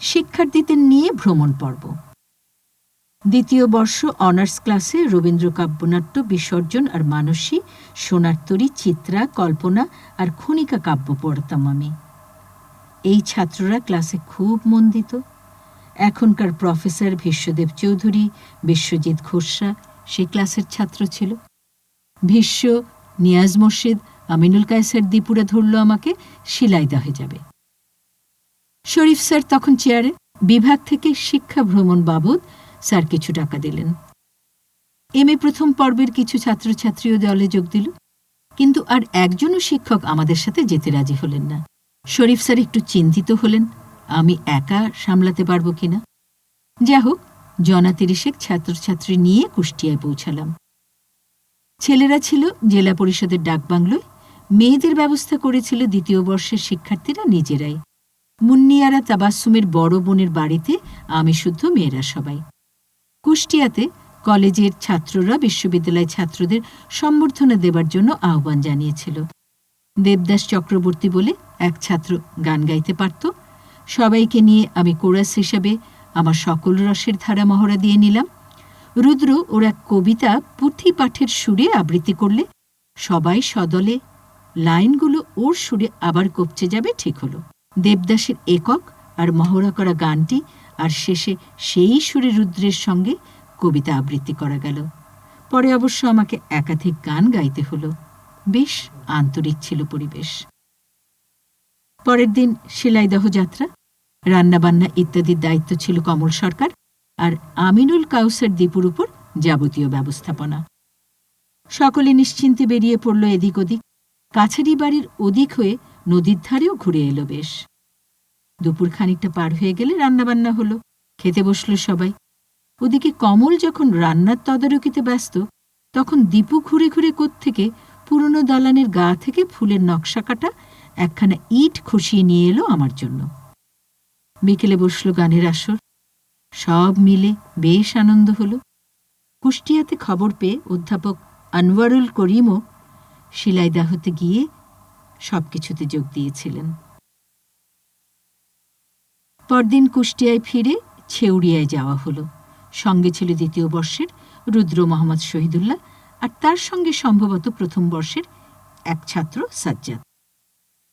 শিক্ষার্থীদের নিয়ে ভ্রমণ পর্ব। দ্বিতীয় বর্ষ অনার্স ক্লাসে রবীন্দ্র কাব্যনাট্য, বিসর্জন আর মানসী সোনারতরী চিত্রা, কল্পনা আর ক্ষণিকা কাব্য পড়তাম আমি। এই ছাত্ররা ক্লাসে খুব মন দিত এখনকার প্রফেসর ভীষ্মদেব চৌধুরী, বিশ্বজিৎ খোসরা সে ক্লাসের ছাত্র ছিল। ভীষ্ম, নিয়াজ মোর্শেদ, আমিনুল কায়সার দীপুরা ধরল আমাকে শিলাইদা হয়ে যাবে। শরীফ স্যার তখন চেয়ারে বিভাগ থেকে শিক্ষা ভ্রমণ বাবদ স্যার কিছু টাকা দিলেন। এম এ প্রথম পর্বের কিছু ছাত্রছাত্রীও দলে যোগ দিল। কিন্তু আর একজনও শিক্ষক আমাদের সাথে যেতে রাজি হলেন না। শরীফ স্যার একটু চিন্তিত হলেন, আমি একা সামলাতে পারব কিনা? যা হোক, জনা তিরিশেক ছাত্রছাত্রী নিয়ে কুষ্টিয়ায় পৌঁছালাম। ছেলেরা ছিল জেলা পরিষদের ডাকবাংলোয়, মেয়েদের ব্যবস্থা করেছিল দ্বিতীয় বর্ষের শিক্ষার্থীরা নিজেরাই। মুন্নিয়ারা তাবাসুমের বড় বোনের বাড়িতে আমি শুদ্ধ মেয়েরা সবাই। কুষ্টিয়াতে কলেজের ছাত্ররা বিশ্ববিদ্যালয় ছাত্রদের সম্বর্ধনা দেবার জন্য আহ্বান জানিয়েছিল। দেবদাস চক্রবর্তী বলে এক ছাত্র গান গাইতে পারত। সবাইকে নিয়ে আমি কোরাস হিসাবে আমার সকল রসের ধারা মহড়া দিয়ে নিলাম। রুদ্র ওর এক কবিতা পুঁথি পাঠের সুরে আবৃত্তি করলে সবাই সদলে লাইনগুলো ওর সুরে আবার কপচে যাবে, ঠিক হলো। দেবদাসের একক আর মহড়া করা গানটি আর শেষে সেই সুরে রুদ্রের সঙ্গে কবিতা আবৃত্তি করা গেল। পরে অবশ্য আমাকে একাধিক গান গাইতে হলো। বেশ আন্তরিক ছিল পরিবেশ। পরের দিন শিলাইদহ যাত্রা, রান্নাবান্না ইত্যাদির দায়িত্ব ছিল কমল সরকার আর আমিনুল কাউসের দ্বীপুর উপর যাবতীয় ব্যবস্থাপনা। সকলে নিশ্চিন্তে বেরিয়ে পড়ল এদিক ওদিক। কাছারি বাড়ির ওদিক হয়ে নদীর ধারেও ঘুরে এলো বেশ। দুপুর খানিকটা পার হয়ে গেলে রান্নাবান্না হলো। খেতে বসল সবাই। ওদিকে কমল যখন রান্নার তদারকিতে ব্যস্ত, তখন দীপু ঘুরে ঘুরে থেকে পুরনো দালানের গা থেকে ফুলের নকশা কাটা একখানা ইট খসিয়ে নিয়ে এলো আমার জন্য। বিকেলে বসল গানের আসর। সব মিলে বেশ আনন্দ হল। কুষ্টিয়াতে খবর পেয়ে অধ্যাপক আনোয়ারুল করিমও শিলাইদাহতে গিয়ে সবকিছুতে যোগ দিয়েছিলেন। পরদিন কুষ্টিয়ায় ফিরে ছেউড়িয়ায় যাওয়া হলো। সঙ্গে ছিল দ্বিতীয় বর্ষের রুদ্র মোহাম্মদ শহীদুল্লাহ আর তার সঙ্গে সম্ভবত প্রথম বর্ষের এক ছাত্র সাজ্জাদ।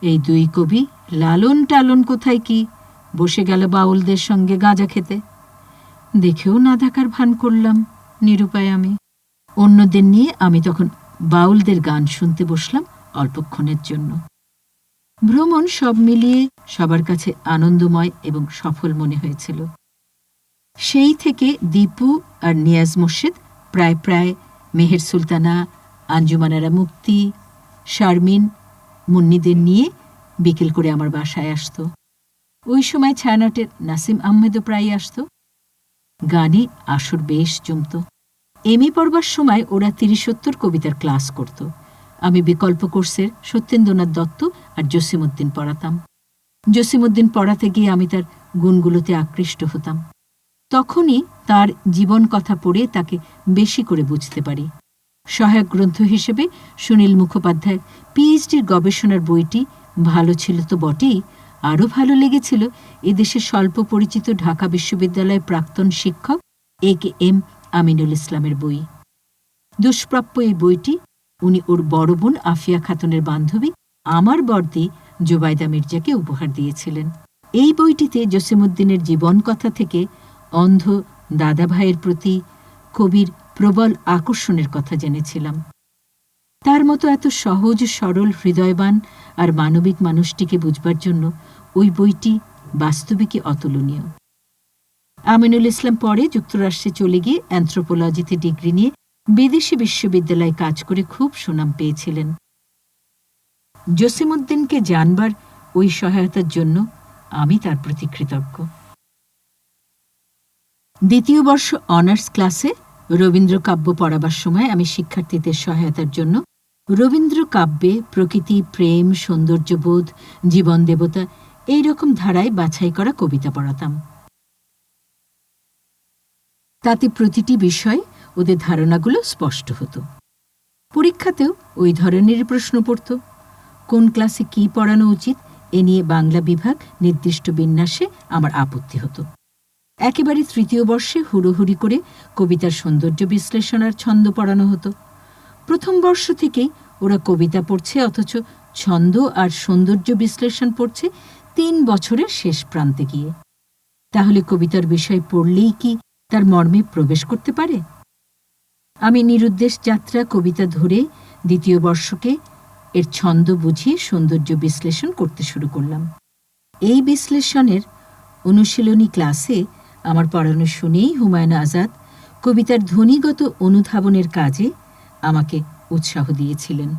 এই দুই কবি লালন টালন কোথায় কি? বসে গেল বাউলদের সঙ্গে গাঁজা খেতে। দেখেও না থাকার ভান করলাম নিরুপায় আমি। অন্যদের নিয়ে আমি তখন বাউলদের গান শুনতে বসলাম অল্পক্ষণের জন্য। ভ্রমণ সব মিলিয়ে সবার কাছে আনন্দময় এবং সফল মনে হয়েছিল। সেই থেকে দীপু আর নিয়াজ মোর্শেদ প্রায় প্রায় মেহের সুলতানা, আঞ্জুমানারা মুক্তি, শারমিন, মুন্নিদের নিয়ে বিকেল করে আমার বাসায় আসত। ওই সময় ছায়ানটের নাসিম আহমেদও প্রায় আসত। গানে আসর বেশ জমত। এমই পড়বার সময় ওরা তিরিশোত্তর কবিতার ক্লাস করত। আমি বিকল্প কোর্সের সত্যেন্দ্রনাথ দত্ত আর জসিমুদ্দিন পড়াতাম। জসিমুদ্দিন পড়াতে গিয়ে আমি তার গুণগুলোতে আকৃষ্ট হতাম। তখনই তার জীবন কথা পড়ে তাকে বেশি করে বুঝতে পারি। সহায়ক গ্রন্থ হিসেবে সুনীল মুখোপাধ্যায় পিএইচডির গবেষণার বইটি ভালো ছিল তো বটেই, আরও ভালো লেগেছিল এদেশের স্বল্প পরিচিত ঢাকা বিশ্ববিদ্যালয়ের প্রাক্তন শিক্ষক এ কে এম আমিনুল ইসলামের বই। দুষ্প্রাপ্য এই বইটি, উনি ওর বড় বোন আফিয়া খাতুনের বান্ধবী, আমার বর্দি জোবায়দা মির্জাকে উপহার দিয়েছিলেন। এই বইটিতে জসিমুদ্দিনের জীবন কথা থেকে অন্ধ দাদা ভাইয়ের প্রতি কবির প্রবল আকর্ষণের কথা জেনেছিলাম। তার মতো এত সহজ, সরল, হৃদয়বান আর মানবিক মানুষটিকে বুঝবার জন্য ওই বইটি বাস্তবিকই অতুলনীয়। আমিনুল ইসলাম পরে যুক্তরাষ্ট্রে চলে গিয়ে অ্যান্থ্রোপোলজিতে ডিগ্রি নিয়ে বিদেশি বিশ্ববিদ্যালয়ে কাজ করে খুব সুনাম পেয়েছিলেন। জসিমুদ্দিনকে জানবার ওই সহায়তার জন্য আমি তার প্রতি কৃতজ্ঞ। দ্বিতীয় বর্ষ অনার্স ক্লাসে রবীন্দ্র কাব্য পড়াবার সময় আমি শিক্ষার্থীদের সহায়তার জন্য রবীন্দ্র কাব্যে প্রকৃতি, প্রেম, সৌন্দর্যবোধ, জীবন দেবতা এই রকম ধারায় বাছাই করা কবিতা পড়াতাম। তাতে প্রতিটি বিষয় ওদের ধারণাগুলো স্পষ্ট হতো। পরীক্ষাতেও ওই ধরনের প্রশ্ন পড়ত। কোন ক্লাসে কি পড়ানো উচিত, এ নিয়ে বাংলা বিভাগ নির্দিষ্ট বিন্যাসে আমার আপত্তি হতো। একেবারে তৃতীয় বর্ষে হুড়োহুড়ি করে কবিতার সৌন্দর্য বিশ্লেষণ আর ছন্দ পড়ানো হতো। প্রথম বর্ষ থেকেই ওরা কবিতা পড়ছে, অথচ ছন্দ আর সৌন্দর্য বিশ্লেষণ পড়ছে তিন বছরের শেষ প্রান্তে গিয়ে। তাহলে কবিতার বিষয় পড়লেই কি তার মর্মে প্রবেশ করতে পারে? আমি নিরুদ্দেশ যাত্রা কবিতা ধরে দ্বিতীয় বর্ষকে এর ছন্দ বুঝিয়ে সৌন্দর্য বিশ্লেষণ করতে শুরু করলাম। এই বিশ্লেষণের অনুশীলনী ক্লাসে আমার পড়ানো শুনেই হুমায়ুন আজাদ কবিতার ধ্বনিগত অনুধাবনের কাজে আমাকে উৎসাহ দিয়েছিলেন।